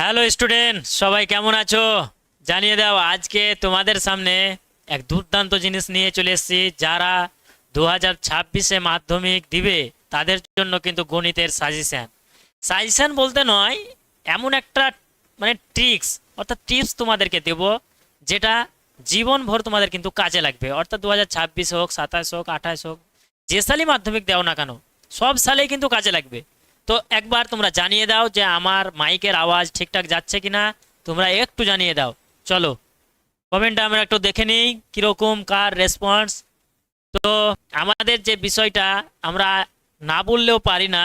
Hello student সবাই কেমন আছো? জানিয়ে দাও, আজকে তোমাদের সামনে এক দুর্দান্ত জিনিস নিয়ে চলে এসেছি, যারা দু হাজার ছাব্বিশে মাধ্যমিক দিবে, তাদের জন্য কিন্তু গণিতের সাজেশন সাজেশন বলতে নয়, এমন একটা মানে ট্রিক্স অর্থাৎ টিপস তোমাদেরকে দেব, যেটা জীবনভর তোমাদের কিন্তু কাজে লাগবে। অর্থাৎ দু হাজার ছাব্বিশ হোক, সাতাশ হোক, আঠাশ হোক, যে সালই মাধ্যমিক দাও না কেন, সব সালেই কিন্তু কাজে লাগবে। তো একবার তোমরা জানিয়ে দাও যে আমার মাইকের আওয়াজ ঠিকঠাক যাচ্ছে কিনা। তোমরা একটু জানিয়ে দাও। চলো, কমেন্টটা আমরা একটু দেখে নিই, কীরকম, কার রেসপন্স। তো আমাদের যে বিষয়টা আমরা না বললেও পারি না,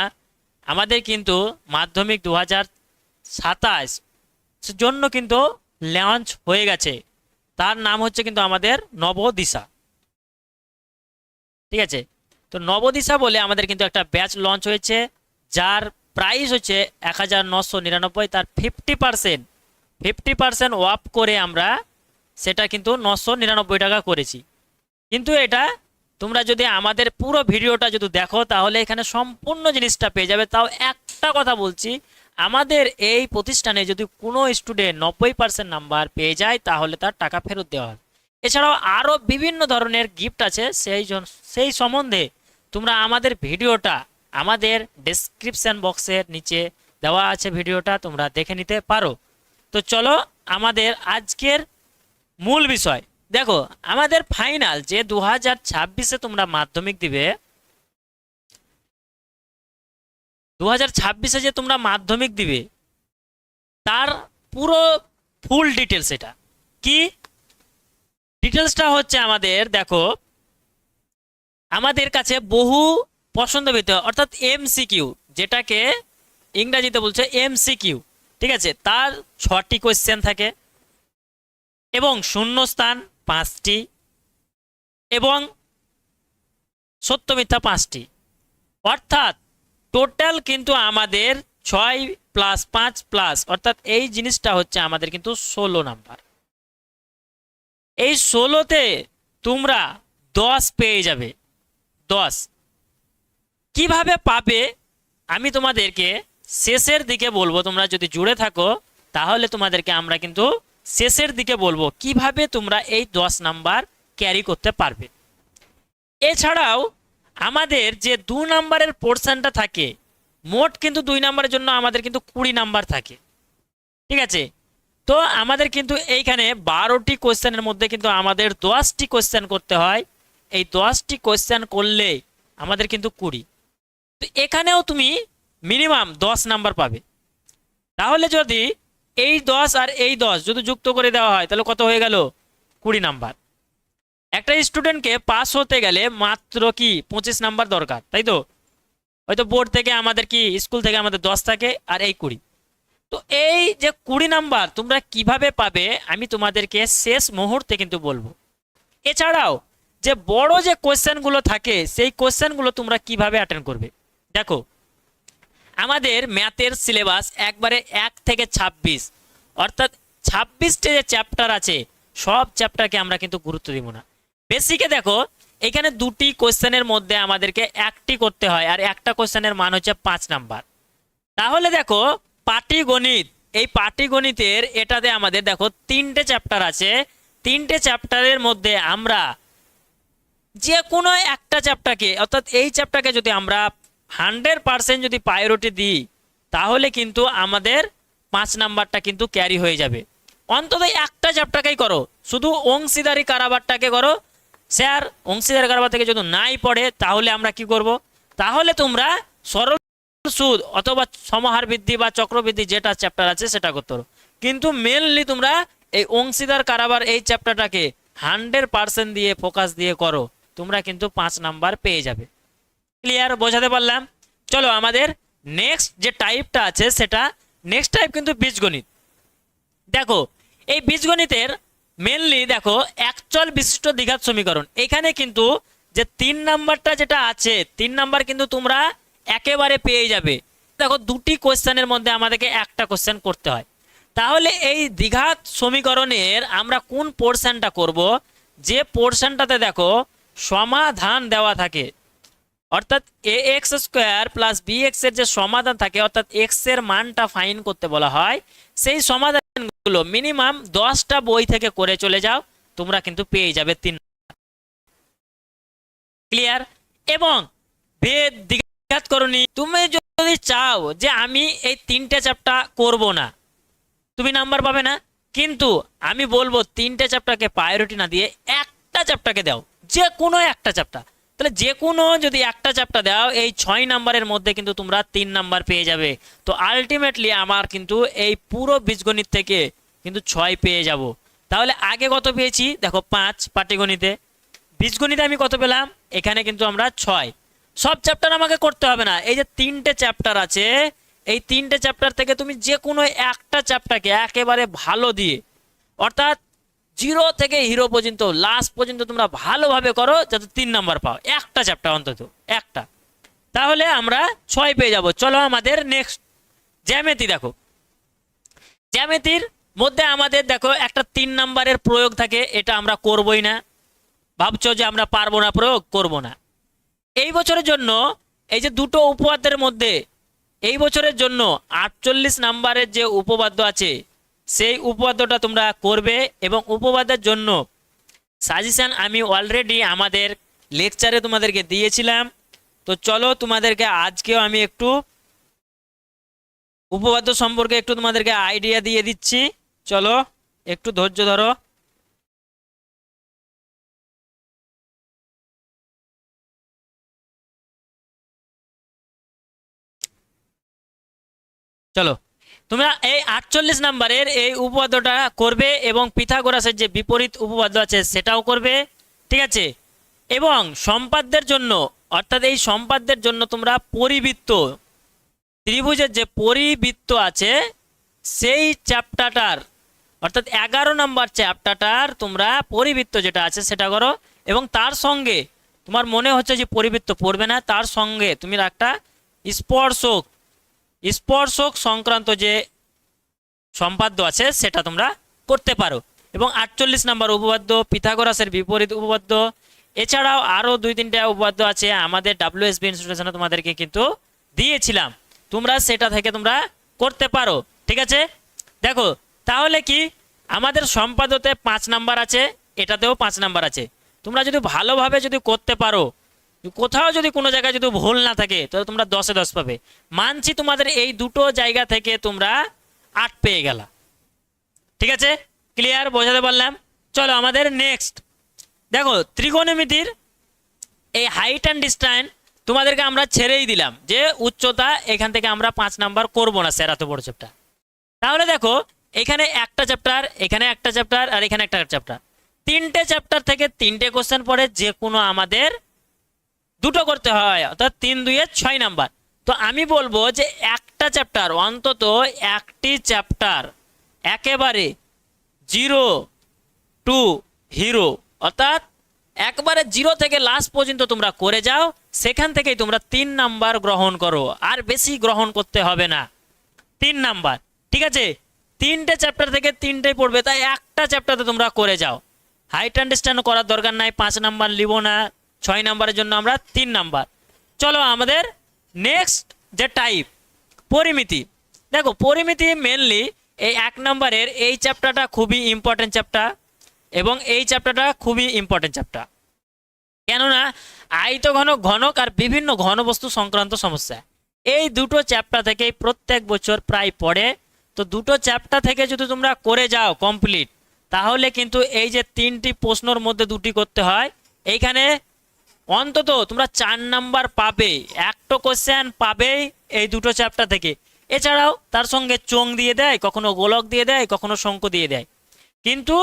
আমাদের কিন্তু মাধ্যমিক দু হাজার সাতাশ জন্য কিন্তু লঞ্চ হয়ে গেছে। তার নাম হচ্ছে কিন্তু আমাদের নবদিশা। ঠিক আছে? তো নবদিশা বলে আমাদের কিন্তু একটা ব্যাচ লঞ্চ হয়েছে। যার প্রাইস হচ্ছে এক হাজার নশো নিরানব্বই, তার ফিফটি পার্সেন্ট ফিফটি পার্সেন্ট ওয়াপ করে আমরা সেটা কিন্তু নশো নিরানব্বই টাকা করেছি। কিন্তু এটা তোমরা যদি আমাদের পুরো ভিডিওটা যদি দেখো, তাহলে এখানে সম্পূর্ণ জিনিসটা পেয়ে যাবে। তাও একটা কথা বলছি, আমাদের এই প্রতিষ্ঠানে যদি কোনো স্টুডেন্ট নব্বই পার্সেন্ট নাম্বার পেয়ে যায়, তাহলে তার টাকা ফেরত দেওয়া হবে এছাড়াও আরও বিভিন্ন ধরনের গিফট আছে, সেই সেই সম্বন্ধে তোমরা আমাদের ভিডিওটা আমাদের ডেসক্রিপশন বক্সের নিচে দেওয়া আছে ভিডিওটা, তোমরা দেখে নিতে পারো। তো চলো আমাদের আজকের মূল বিষয়। দেখো, আমাদের ফাইনাল যে দু হাজার ছাব্বিশে তোমরা মাধ্যমিক দিবে দু হাজার ছাব্বিশে যে তোমরা মাধ্যমিক দিবে, তার পুরো ফুল ডিটেলস এটা। কি? ডিটেলসটা হচ্ছে আমাদের, দেখো, আমাদের কাছে বহু পছন্দবিত অর্থাৎ এমসিকিউ যেটাকে ইংরাজিতে বলছে এমসিকিউ ঠিক আছে? তার ছটি কোয়েশ্চেন থাকে এবং শূন্যস্থান পাঁচটি এবং সত্য মিথ্যা পাঁচটি। অর্থাৎ টোটাল কিন্তু আমাদের ছয় প্লাস পাঁচ প্লাস অর্থাৎ এই জিনিসটা হচ্ছে আমাদের কিন্তু ষোলো নাম্বার এই ষোলোতে তোমরা দশ পেয়ে যাবে। দশ। কীভাবে পাবে, আমি তোমাদেরকে শেষের দিকে বলব। তোমরা যদি জুড়ে থাকো, তাহলে তোমাদেরকে আমরা কিন্তু শেষের দিকে বলব কীভাবে তোমরা এই দশ নাম্বার ক্যারি করতে পারবে। এছাড়াও আমাদের যে দু নাম্বারের পোর্শনটা থাকে, মোট কিন্তু দুই নাম্বারের জন্য আমাদের কিন্তু কুড়ি নাম্বার থাকে। ঠিক আছে? তো আমাদের কিন্তু এইখানে বারোটি কোয়েশ্চেনের মধ্যে কিন্তু আমাদের দশটি কোয়েশ্চেন করতে হয়। এই দশটি কোয়েশ্চেন করলে আমাদের কিন্তু কুড়ি। এখানেও তুমি মিনিমাম দশ নাম্বার পাবে। তাহলে যদি এই দশ আর এই দশ যদি যুক্ত করে দেওয়া হয়, তাহলে কত হয়ে গেল? কুড়ি নাম্বার একটা স্টুডেন্টকে পাস হতে গেলে মাত্র কি? পঁচিশ নাম্বার দরকার, তাই তো? হয়তো বোর্ড থেকে আমাদের কি স্কুল থেকে আমাদের দশ থাকে আর এই কুড়ি। তো এই যে কুড়ি নাম্বার তোমরা কীভাবে পাবে, আমি তোমাদেরকে শেষ মুহূর্তে কিন্তু বলব। এছাড়াও, যে বড় যে কোয়েশ্চেনগুলো থাকে, সেই কোয়েশ্চেনগুলো তোমরা কীভাবে অ্যাটেন্ড করবে? দেখো, আমাদের ম্যাথের সিলেবাস একবারে এক থেকে ছাব্বিশ। অর্থাৎ ছাব্বিশটি যে চ্যাপ্টার আছে, সব চ্যাপ্টারকে আমরা কিন্তু গুরুত্ব দিব না। বেসিকে দেখো, এখানে দুটি কোয়েশ্চেনের মধ্যে আমাদেরকে একটি করতে হয়, আর একটা কোয়েশ্চেনের মান হচ্ছে পাঁচ নাম্বার। তাহলে দেখো, পাটিগণিত, এই পাটিগণিতের এটাতে আমাদের দেখো তিনটে চ্যাপ্টার আছে। তিনটে চ্যাপ্টারের মধ্যে আমরা যে কোনো একটা চ্যাপ্টারকে অর্থাৎ এই চ্যাপ্টারকে যদি আমরা হান্ড্রেড পার্সেন্ট যদি প্রায়োরিটি দিই, তাহলে কিন্তু আমাদের পাঁচ নাম্বারটা কিন্তু ক্যারি হয়ে যাবে। অন্তত একটা চ্যাপ্টারকেই করো। শুধু অংশীদারি কারাবারটাকে করো। স্যার, অংশীদারি কারাবার থেকে যদি নাই পড়ে, তাহলে আমরা কি করব? তাহলে তোমরা সরল সুদ অথবা সমাহার বৃদ্ধি বা চক্রবৃদ্ধি যেটা চ্যাপ্টার আছে সেটা করতে পারো। কিন্তু মেনলি তোমরা এই অংশীদার কারাবার এই চ্যাপ্টারটাকে হান্ড্রেড পার্সেন্ট দিয়ে ফোকাস দিয়ে করো। তোমরা কিন্তু পাঁচ নাম্বার পেয়ে যাবে। ক্লিয়ার বোঝাতে পারলাম। চলো আমাদের নেক্সট যে টাইপটা আছে সেটা নেক্সট টাইপ কিন্তু বীজগণিত। দেখো, এই বীজগণিতের মেনলি দেখো একচল বিশিষ্ট দ্বিঘাত সমীকরণ। এখানে কিন্তু যে তিন নাম্বারটা যেটা আছে, তিন নাম্বার কিন্তু তোমরা একেবারে পেয়ে যাবে। দেখো, দুটি কোশ্চেনের মধ্যে আমাদেরকে একটা কোশ্চেন করতে হয়। তাহলে এই দ্বিঘাত সমীকরণের আমরা কোন পোর্শনটা করব? যে পোর্শনটাতে দেখো, সমাধান দেওয়া থাকে। অর্থাৎ A x square plus B এক্সের যে সমাধান থাকে, অর্থাৎ এক্সের মানটা ফাইন করতে বলা হয়, সেই সমাধানগুলো মিনিমাম দশটা বই থেকে করে চলে যাও, তোমরা কিন্তু পেয়ে যাবে তিন ক্লিয়ার এবং ভেদ দ্বিঘাত করনি তুমি যদি চাও যে আমি এই তিনটে চ্যাপ্টার করব না, তুমি নাম্বার পাবে না, কিন্তু আমি বলব তিনটে চ্যাপ্টারকে প্রায়োরিটি না দিয়ে একটা চ্যাপ্টারকে দাও, যে কোনো একটা চ্যাপ্টার তাহলে যে কোনো যদি একটা চ্যাপ্টার দাও, এই ছয় নাম্বারের মধ্যে কিন্তু তোমরা তিন নাম্বার পেয়ে যাবে। তো আলটিমেটলি আমার কিন্তু এই পুরো বীজগণিত থেকে কিন্তু ছয় পেয়ে যাব। তাহলে আগে কত পেয়েছি? দেখো পাঁচ পাটিগণিতে। বীজগণিতে আমি কত পেলাম? এখানে কিন্তু আমরা ছয়। সব চ্যাপ্টার আমাকে করতে হবে না। এই যে তিনটে চ্যাপ্টার আছে, এই তিনটে চ্যাপ্টার থেকে তুমি যে কোনো একটা চ্যাপ্টারকে একেবারে ভালো দিয়ে, অর্থাৎ জিরো থেকে হিরো পর্যন্ত লাস্ট পর্যন্ত তোমরা ভালোভাবে করো যাতে তিন নাম্বার পাও। একটা চ্যাপ্টার অন্তত, একটা। তাহলে আমরা ছয় পেয়ে যাব। চলো আমাদের নেক্সট জ্যামিতি দেখো। জ্যামিতির মধ্যে আমাদের দেখো একটা তিন নাম্বারের প্রয়োগ থাকে, এটা আমরা করবই না। ভাবছ যে আমরা পারব না, প্রয়োগ করব না। এই বছরের জন্য, এই যে দুটো উপপাদ্যের মধ্যে, এই বছরের জন্য আটচল্লিশ নাম্বারের যে উপপাদ্য আছে সেই উপপাদ্যটা তোমরা করবে এবং উপপাদ্যের জন্য সাজেশন আমি অলরেডি আমাদের লেকচারে তোমাদেরকে দিয়েছিলাম। তো চলো তোমাদেরকে আজকেও আমি একটু উপপাদ্য সম্পর্কে একটু তোমাদেরকে আইডিয়া দিয়ে দিচ্ছি। চলো, একটু ধৈর্য ধরো। চলো। তোমরা এই আটচল্লিশ নাম্বারের এই উপপাদ্যটা করবে এবং পিথাগোরাসের যে বিপরীত উপপাদ্য আছে সেটাও করবে, ঠিক আছে? এবং সম্পাদ্যের জন্য, অর্থাৎ এই সম্পাদ্যের জন্য তোমরা পরিবৃত্ত, ত্রিভুজের যে পরিবৃত্ত আছে, সেই চ্যাপ্টারটার, অর্থাৎ এগারো নম্বর চ্যাপ্টারটার তোমরা পরিবৃত্ত যেটা আছে সেটা করো। এবং তার সঙ্গে তোমার মনে হচ্ছে যে পরিবৃত্ত পড়বে না, তার সঙ্গে তুমি একটা স্পর্শক স্পর্শক সংক্রান্ত যে সম্পাদ্য আছে, সেটা তোমরা করতে পারো। এবং আটচল্লিশ নাম্বার উপপাদ্য, পিথাগোরাসের বিপরীত উপপাদ্য। এছাড়াও আরও দুই তিনটা উপপাদ্য আছে, আমাদের ডাব্লিউএসবি ইনস্টিটিউশনে তোমাদেরকে কিন্তু দিয়েছিলাম। তোমরা সেটা থেকে তোমরা করতে পারো, ঠিক আছে? দেখো, তাহলে কি? আমাদের সম্পাদতে পাঁচ নাম্বার আছে, এটাতেও পাঁচ নাম্বার আছে। তোমরা যদি ভালোভাবে যদি করতে পারো কোথাও যদি কোনো জায়গায় যদি ভুল না থাকে, তাহলে তোমরা দশে দশ পাবে। মানছি তোমাদের এই দুটো জায়গা থেকে তোমরা আট পেয়ে গেলা। ঠিক আছে? ক্লিয়ার বোঝাতে পারলাম? চলো আমাদের নেক্সট দেখো, ত্রিকোণমিতির এই হাইট অ্যান্ড ডিস্ট্যান্স তোমাদেরকে আমরা ছেড়েই দিলাম যে উচ্চতা এখান থেকে আমরা পাঁচ নাম্বার করব না স্যার এত বড় চ্যাপ্টার তাহলে দেখো, এখানে একটা চ্যাপ্টার এখানে একটা চ্যাপ্টার আর এখানে একটা চ্যাপ্টার তিনটে চ্যাপ্টার থেকে তিনটে কোশ্চেন পড়ে যে কোনো আমাদের দুটো করতে হয়, অর্থাৎ তিন দুইয়ে ছয় নাম্বার। তো আমি বলব যে একটা চ্যাপ্টার অন্তত একটি চ্যাপ্টার একেবারে জিরো টু হিরো অর্থাৎ একবারে জিরো থেকে লাস্ট পর্যন্ত তোমরা করে যাও, সেখান থেকেই তোমরা তিন নাম্বার গ্রহণ করো, আর বেশি গ্রহণ করতে হবে না। তিন নাম্বার, ঠিক আছে? তিনটে চ্যাপ্টার থেকে তিনটেই পড়বে, তাই একটা চ্যাপ্টারে তোমরা করে যাও। হাইট আন্ডারস্ট্যান্ড করার দরকার নাই, পাঁচ নাম্বার নিব না। ছয় নাম্বারের জন্য আমরা তিন নাম্বার। চলো আমাদের নেক্সট যে টাইপ পরিমিতি। দেখো, পরিমিতি মেনলি এই এক নম্বরের এই চ্যাপ্টারটা খুবই ইম্পর্টেন্ট চ্যাপ্টার এবং এই চ্যাপ্টারটা খুবই ইম্পর্টেন্ট চ্যাপ্টার কেননা, আয়ত ঘন, ঘনক আর বিভিন্ন ঘনবস্তু সংক্রান্ত সমস্যা। এই দুটো চ্যাপ্টার থেকেই প্রত্যেক বছর প্রায় পড়ে। তো দুটো চ্যাপ্টার থেকে যদি তোমরা করে যাও কমপ্লিট তাহলে কিন্তু এই যে তিনটি প্রশ্নর মধ্যে দুটি করতে হয়। এইখানে অন্তত তোমরা চার নাম্বার পাবে। একটা কোশ্চেন পাবেই এই দুটো চ্যাপ্টার থেকে। এছাড়াও তার সঙ্গে চোং দিয়ে দেয়, কখনো গোলক দিয়ে দেয়, কখনো শঙ্খ দিয়ে দেয়। কিন্তু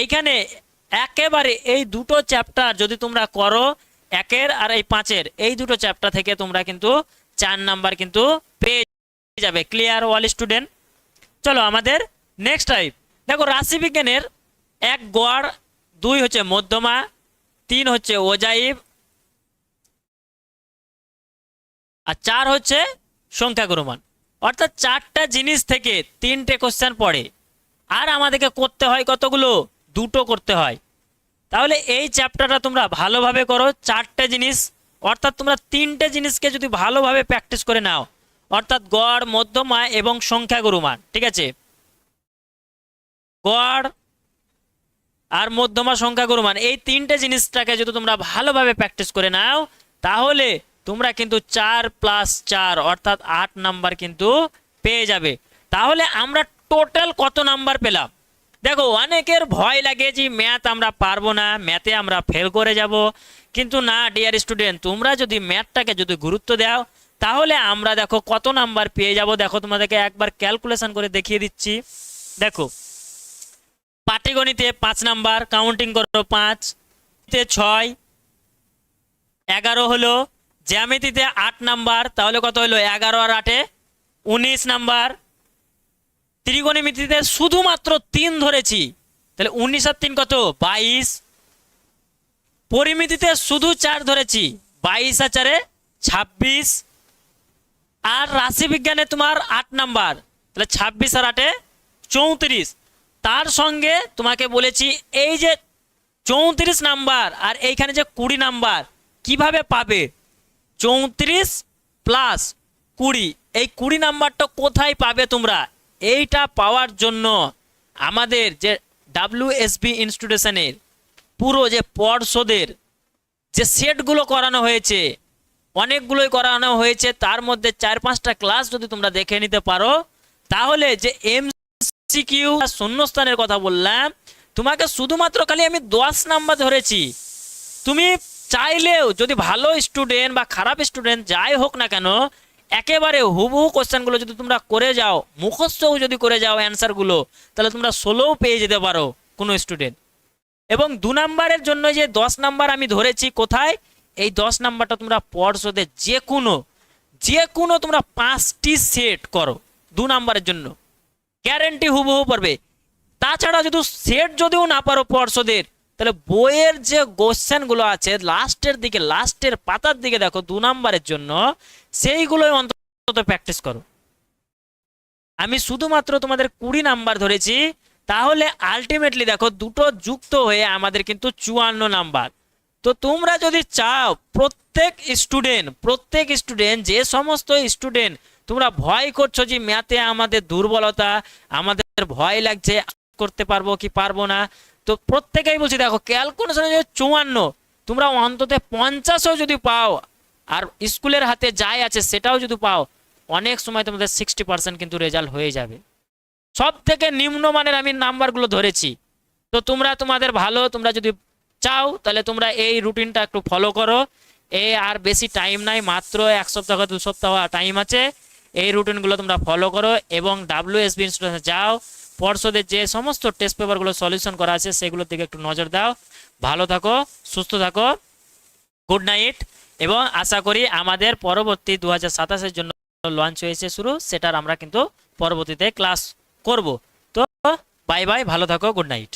এইখানে একেবারে এই দুটো চ্যাপ্টার যদি তোমরা করো, একের আর এই পাঁচের, এই দুটো চ্যাপ্টার থেকে তোমরা কিন্তু চার নাম্বার কিন্তু পেয়ে যাবে। ক্লিয়ার ওয়াল স্টুডেন্ট চলো আমাদের নেক্সট টাইপ দেখো রাশিবিজ্ঞানের এক গড়, দুই হচ্ছে মধ্যমা, তিন হচ্ছে ওজাইব আর চার হচ্ছে সংখ্যাগুরুমান অর্থাৎ চারটা জিনিস থেকে তিনটে কোশ্চেন পড়ে। আর আমাদেরকে করতে হয় কতগুলো? দুটো করতে হয়। তাহলে এই চ্যাপ্টারটা তোমরা ভালোভাবে করো, চারটে জিনিস। অর্থাৎ তোমরা তিনটে জিনিসকে যদি ভালোভাবে প্র্যাকটিস করে নাও, অর্থাৎ গড়, মধ্যমা এবং সংখ্যাগুরু মান ঠিক আছে? গড় আর মধ্যমা সংখ্যাগুরু মান এই তিনটে জিনিসটাকে যদি তোমরা ভালোভাবে প্র্যাকটিস করে নাও, তাহলে তোমরা কিন্তু চার প্লাস চার, অর্থাৎ আট নাম্বার কিন্তু পেয়ে যাবে। তাহলে আমরা টোটাল কত নাম্বার পেলাম? দেখো, অনেকের ভয় লাগে যে ম্যাথ আমরা পারব না ম্যাথে আমরা ফেল করে যাব। কিন্তু না ডিয়ার স্টুডেন্ট তোমরা যদি ম্যাথটাকে যদি গুরুত্ব দাও, তাহলে আমরা দেখো কত নাম্বার পেয়ে যাব। দেখো, তোমাদেরকে একবার ক্যালকুলেশন করে দেখিয়ে দিচ্ছি। দেখো, পাটিগণিতে পাঁচ নাম্বার কাউন্টিং করো পাঁচ, ছয়, এগারো হলো জ্যামিতিতে আট নাম্বার, তাহলে কত হলো এগারো আর আটে উনিশ নাম্বার। ত্রিগোণমিতিতে শুধুমাত্র তিন ধরেছি, তাহলে উনিশ আর তিন কত? বাইশ। পরিমিতিতে শুধু চার ধরেছি, বাইশ আর চারে ছাব্বিশ। আর রাশিবিজ্ঞানে তোমার আট নাম্বার, তাহলে ছাব্বিশ আর আটে চৌত্রিশ। তার সঙ্গে তোমাকে বলেছি, এই যে চৌত্রিশ নাম্বার আর এইখানে যে কুড়ি নাম্বার, কীভাবে পাবে? চৌত্রিশ প্লাস কুড়ি। এই কুড়ি নাম্বারটা কোথায় পাবে তোমরা? এইটা পাওয়ার জন্য আমাদের যে ডাব্লিউএসবি ইনস্টিটিউশনের পুরো যে পর্ষদের যে সেটগুলো করানো হয়েছে, অনেকগুলোই করানো হয়েছে, তার মধ্যে চার পাঁচটা ক্লাস যদি তোমরা দেখে নিতে পারো, তাহলে যে এম সিকিউ শূন্যস্থানের কথা বললাম, তোমাকে শুধুমাত্র খালি আমি দশ নাম্বার ধরেছি। তুমি চাইলেও যদি ভালো স্টুডেন্ট বা খারাপ স্টুডেন্ট যাই হোক না কেন, একেবারে হুবহু কোশ্চেনগুলো যদি তোমরা করে যাও, মুখস্থও যদি করে যাও অ্যান্সারগুলো তাহলে তোমরা ষোলোও পেয়ে যেতে পারো কোনো স্টুডেন্ট এবং দু নাম্বারের জন্য যে দশ নাম্বার আমি ধরেছি কোথায়, এই দশ নাম্বারটা তোমরা পর্ষদে যে কোনো যে কোনো তোমরা পাঁচটি সেট করো দু নাম্বারের জন্য। গ্যারেন্টি হুবহু পড়বে। তাছাড়া যদি সেট যদিও না পারো পর্ষদের তাহলে বইয়ের যে কোশ্চেনগুলো আছে লাস্টের দিকে লাস্টের পাতার দিকে দেখো, দু নাম্বারের জন্য সেইগুলোই অন্তত প্র্যাকটিস করো। আমি শুধুমাত্র তোমাদের কুড়ি নাম্বার ধরেছি, তাহলে আলটিমেটলি দেখো, দুটো যুক্ত হয়ে আমাদের কিন্তু চুয়ান্ন নাম্বার। তো তোমরা যদি চাও, প্রত্যেক স্টুডেন্ট প্রত্যেক স্টুডেন্ট যে সমস্ত স্টুডেন্ট তোমরা ভয় করছ যে ম্যাথে আমাদের দুর্বলতা, আমাদের ভয় লাগছে, করতে পারব কি পারব না তো প্রত্যেকেই বলছি, দেখো ক্যালকুলেশনে যে চুয়ান্ন। তোমরা অন্তত পঞ্চাশও যদি পাও, আর স্কুলের হাতে যাই আছে সেটাও যদি পাও, অনেক সময় তোমাদের সিক্সটি পার্সেন্ট কিন্তু রেজাল্ট হয়ে যাবে। সব থেকে নিম্নমানের আমি নাম্বারগুলো ধরেছি। তো তোমরা তোমাদের ভালো, তোমরা যদি চাও, তাহলে তোমরা এই রুটিনটা একটু ফলো করো। এ আর বেশি টাইম নাই, মাত্র এক সপ্তাহ দু সপ্তাহ টাইম আছে। এই রুটিনগুলো তোমরা ফলো করো এবং ডাব্লিউ এস বি যাও। পর্ষদের যে সমস্ত টেস্ট পেপারগুলো সলিউশন করা আছে, সেগুলোর দিকে একটু নজর দাও। ভালো থাকো, সুস্থ থাকো গুড নাইট এবং আশা করি আমাদের পরবর্তী দু হাজার জন্য লঞ্চ হয়েছে শুরু, সেটার আমরা কিন্তু পরবর্তীতে ক্লাস করব। তো বাই বাই ভালো থাকো গুড নাইট